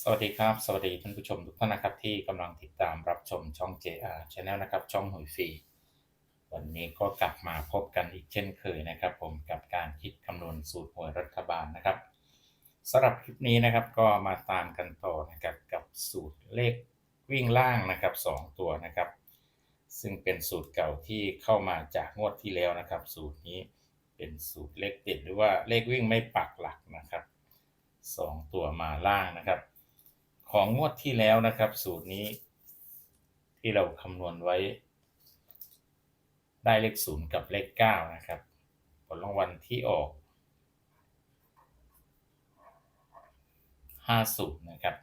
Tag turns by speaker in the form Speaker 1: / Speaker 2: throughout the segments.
Speaker 1: สวัสดีครับ สวัสดีท่านผู้ชมทุกท่านนะครับที่กำลังติดตามรับชมช่อง JR Channel นะครับช่องหวยฟรีวันนี้ก็กลับมาพบกันอีกเช่นเคยนะครับ ผมกับการคิดคำนวณสูตรหวยรัฐบาลนะครับสำหรับคลิปนี้นะครับก็มาตามกันต่อนะครับกับสูตรเลขวิ่งล่างนะครับ 2 ตัวนะครับ ซึ่งเป็นสูตรเก่าที่เข้ามาจากงวดที่แล้วนะครับ สูตรนี้เป็นสูตรเลขเด็ดหรือว่าเลขวิ่งไม่ปักหลักนะครับ 2 ตัวมาล่างนะครับ ของงวดที่แล้วนะครับ สูตรนี้ ที่เราคำนวณไว้ ได้เลขศูนย์กับเลขเก้านะครับ ผลรางวัลที่ออกห้าศูนย์นะครับ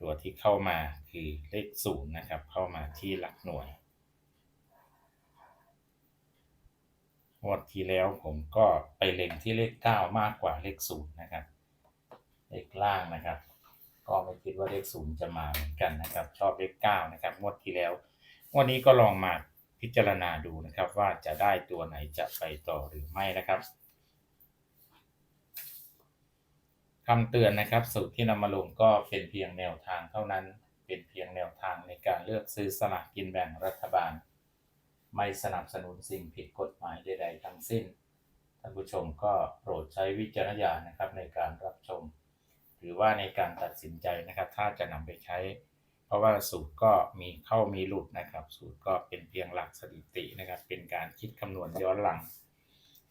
Speaker 1: ตัวที่เข้ามาคือเลขศูนย์นะครับ เข้ามาที่หลักหน่วยงวดที่แล้วผมก็ไปเล็งที่เลข 9 มากกว่าเลข0นะครับ เลขล่างนะครับ ก็ไม่คิดว่าเลข0จะมาเหมือนกันนะครับ ชอบเลข9นะครับงวดที่แล้วงวดนี้ก็ลองมาพิจารณาดูนะครับ ว่าจะได้ตัวไหนจะไปต่อหรือไม่นะครับคำเตือนนะครับสูตรที่นำมาลงก็เป็นเพียงแนวทางเท่านั้น เป็นเพียงแนวทางในการเลือกซื้อสลากกินแบ่งรัฐบาล ไม่สนับสนุนสิ่งผิดกฎหมายใด ๆ ทั้งสิ้น ท่านผู้ชมก็โปรดใช้วิจารณญาณนะครับในการรับชม หรือว่าในการตัดสินใจนะครับ ถ้าจะนำไปใช้ เพราะว่าสูตรก็มีเข้ามีหลุดนะครับ สูตรก็เป็นเพียงหลักสถิตินะครับ เป็นการคิดคำนวณย้อนหลัง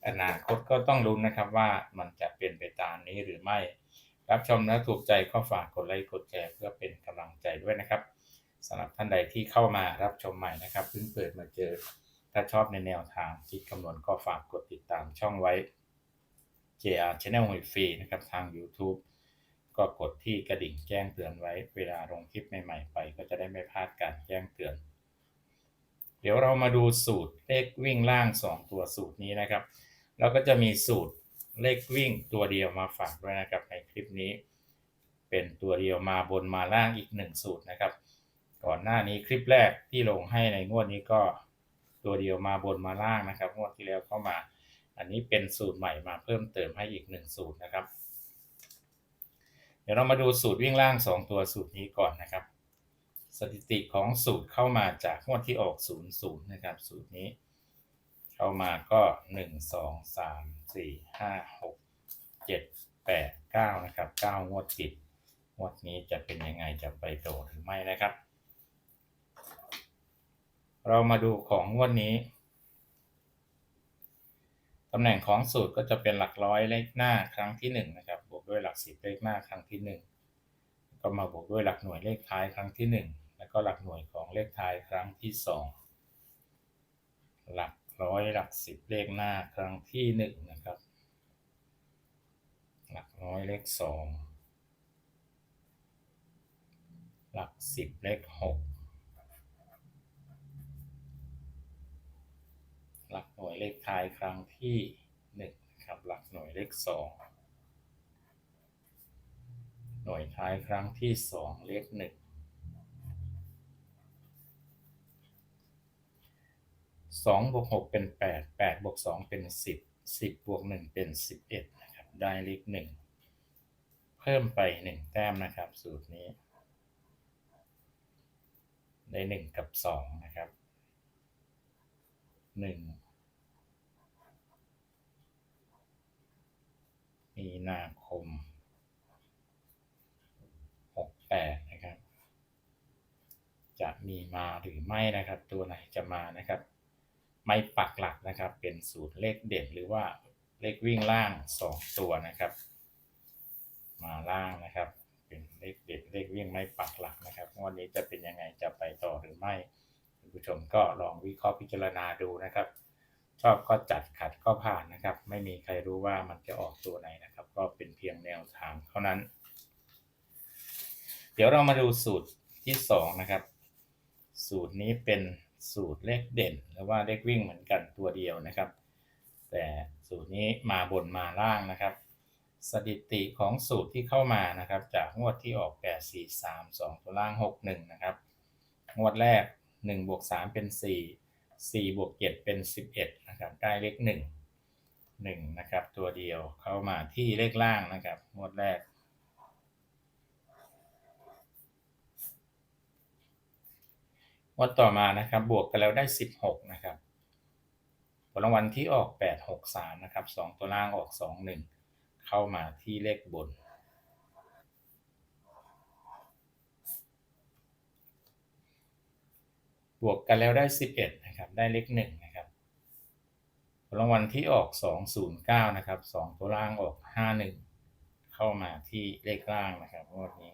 Speaker 1: อนาคตก็ต้องรู้นะครับว่ามันจะเป็นไปตามนี้หรือไม่ รับชมและถูกใจก็ฝากกดไลค์กดแชร์เพื่อเป็นกำลังใจด้วยนะครับสำหรับท่านใดที่เข้ามารับชมใหม่นะครับเพิ่งเปิดมาเจอ ถ้าชอบในแนวทางคิดคำนวณก็ฝากกดติดตามช่องไว้ JR Channel ฟรีนะครับทาง YouTube ก็กดที่กระดิ่งแจ้งเตือนไว้ เวลาลงคลิปใหม่ๆไป ก็จะได้ไม่พลาดการแจ้งเตือน เดี๋ยวเรามาดูสูตรเลขวิ่งล่าง 2 ตัวสูตรนี้นะครับ เราก็จะมีสูตรเลขวิ่งตัวเดียวมาฝากด้วยนะครับในคลิปนี้ เป็นตัวเดียวมาบนมาล่างอีก 1 สูตรนะครับ ก่อนหน้านี้คลิปแรกที่ลงให้ในงวดนี้ก็ตัวเดียวมาบนมาล่างนะครับงวดที่แล้วเข้ามา อันนี้เป็นสูตรใหม่มาเพิ่มเติมให้อีก 1 สูตรนะครับ ดี๋ยวเรามาดูสูตรวิ่งล่าง 2 ตัวสูตรนี้ก่อนนะครับ สถิติของสูตรเข้ามาจากงวดที่ออก 0 0 นะครับ สูตรนี้ เข้ามาก็ 1 2 3 4 5 6 7 8 9 นะครับ 9 งวดติดงวดนี้จะเป็นยังไงจะไปโตหรือไม่นะครับ เรามาดูของงวดนี้ตำแหน่งของสูตรก็จะเป็นหลักร้อยเลขหน้าครั้งที่1นะครับ ด้วยหลักสิบเลขหน้าครั้งที่ 1 ก็มาบวกด้วยหลักหน่วยเลขท้ายครั้งที่ 1 แล้วก็หลักหน่วยของเลขท้ายครั้งที่ 2 หลักร้อยหลักสิบเลขหน้าครั้งที่ 1 นะครับ หลักร้อยเลข 2 หลักสิบเลข 6 หลักหน่วยเลขท้ายครั้งที่1นะครับหลักหน่วยเลข 2 น่วยท้ายครั้งที่2เลข1 2บวก6เป็น8 8บวก2เป็น10 10บวก1เป็น11นะครับ ได้เลข1เพิ่มไป1แต้มนะครับ สูตรนี้ ได้1กับ2นะครับ1มีนาคม 68 นะครับ จะมีมาหรือไม่นะครับ ตัวไหนจะมานะครับ ไม่ปักหลักนะครับ เป็นสูตรเลขเด่นหรือว่าเลขวิ่งล่าง 2 ตัวนะครับ มาล่างนะครับ เป็นเลขเด่นเลขวิ่งไม่ปักหลักนะครับวันนี้จะเป็นยังไงจะไปต่อหรือไม่คุณผู้ชมก็ลองวิเคราะห์พิจารณาดูนะครับ ชอบก็จัดขัดก็ผ่านนะครับ ไม่มีใครรู้ว่ามันจะออกตัวไหนนะครับ ก็เป็นเพียงแนวทางเท่านั้น เดี๋ยวเรามาดูสูตรที่ 2 นะครับ สูตรนี้เป็นสูตรเลขเด่น หรือว่าเลขวิ่งเหมือนกันตัวเดียวนะครับ แต่สูตรนี้มาบนมาล่างนะครับ สถิติของสูตรที่เข้ามานะครับ จากงวดที่ออก 8 4 3 2 ตัวล่าง 6 1 นะครับ งวดแรก1บวก3เป็น 4 4บวก7เป็น 11 นะครับ ได้เลข 1 1 นะครับ ตัวเดียวเข้ามาที่เลขล่างนะครับ งวดแรก วัดต่อมานะครับ บวกกันแล้วได้ 16 นะครับผลรางวัลที่ออก 863 นะครับ 2 ตัวล่างออก 21 เข้ามาที่เลขบน บวกกันแล้วได้ 11 นะครับ ได้เลข1นะครับผลรางวัลที่ออก 209 นะครับ 2 ตัวล่างออก 51 เข้ามาที่เลขล่างนะครับงวดนี้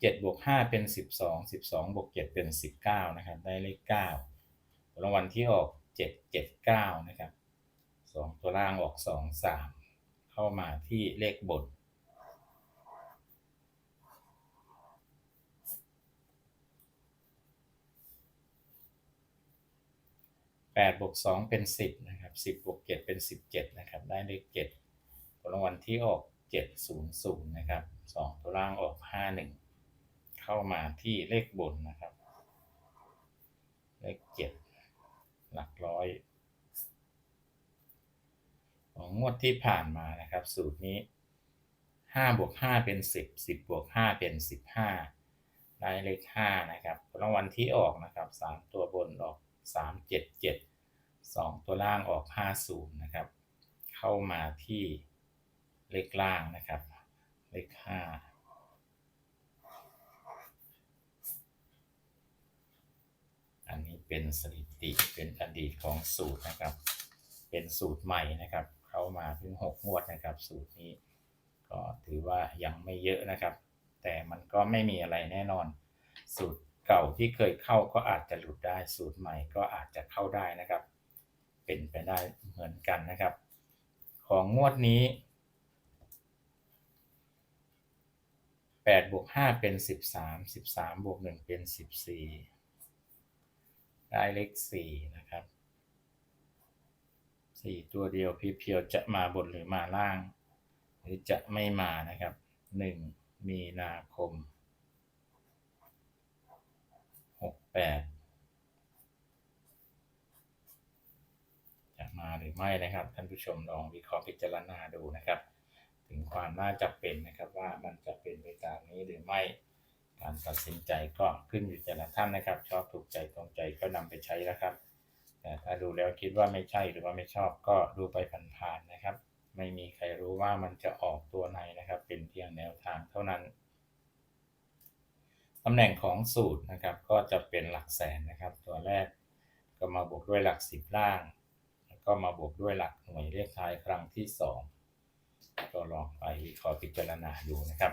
Speaker 1: เจ็ดบวกห้าเป็นสิบสองสิบสองบวกเจ็ดเป็นสิบเก้านะครับ ได้เลขเก้ารางวัลที่ออกเจ็ดเจ็ดเก้านะครับสองตัวล่างออกสองสามเข้ามาที่เลขบนแปดบวกสองเป็นสิบนะครับสิบบวกเจ็ดเป็นสิบเจ็ดนะครับ ได้เลขเจ็ดรางวัลที่ออกเจ็ดศูนย์ศูนย์นะครับสองตัวล่างออกห้าหนึ่ง เข้ามาที่เลขบนนะครับ เลขเจ็ดหลักร้อย ของงวดที่ผ่านมานะครับ สูตรนี้ห้าบวกห้าเป็นสิบสิบบวกห้าเป็นสิบห้าได้เลขห้านะครับรางวัลที่ออกนะครับสามตัวบนออกสามเจ็ดเจ็ดสองตัวล่างออกห้าศูนย์นะครับ เข้ามาที่เลขล่างนะครับ เลขห้า อันนี้ เป็นสถิติเป็นอดีตของสูตรนะครับ เป็นสูตรใหม่นะครับ เข้ามาเพิ่งหกงวดนะครับ สูตรนี้ก็ถือว่ายังไม่เยอะนะครับ แต่มันก็ไม่มีอะไรแน่นอน สูตรเก่าที่เคยเข้าก็อาจจะหลุดได้สูตรใหม่ก็อาจจะเข้าได้นะครับ เป็นไปได้เหมือนกันนะครับ ของงวดนี้แปดบวกห้าเป็นสิบสามสิบสามบวกหนึ่งเป็นสิบสี่ ได้เลขสี่นะครับสี่ตัวเดียวเพียวๆจะมาบนหรือมาล่าง หรือจะไม่มานะครับหนึ่งมีนาคมหกแปดจะมาหรือไม่นะครับ ท่านผู้ชมลองวิเคราะห์พิจารณาดูนะครับ ถึงความน่าจะเป็นนะครับว่ามันจะเป็นไปตามนี้หรือไม่ การตัดสินใจก็ขึ้นอยู่แต่ละท่านนะครับ ชอบถูกใจตรงใจก็นำไปใช้แล้วครับ แต่ถ้าดูแล้วคิดว่าไม่ใช่หรือว่าไม่ชอบก็ดูไปผ่านๆนะครับ ไม่มีใครรู้ว่ามันจะออกตัวไหนนะครับ เป็นเพียงแนวทางเท่านั้นตำแหน่งของสูตรนะครับ ก็จะเป็นหลักแสนนะครับ ตัวแรกก็มาบวกด้วยหลักสิบล่าง แล้วก็มาบวกด้วยหลักหน่วยเลขท้ายครั้งที่สองก็ลองไปวิเคราะห์พิจารณาดูนะครับ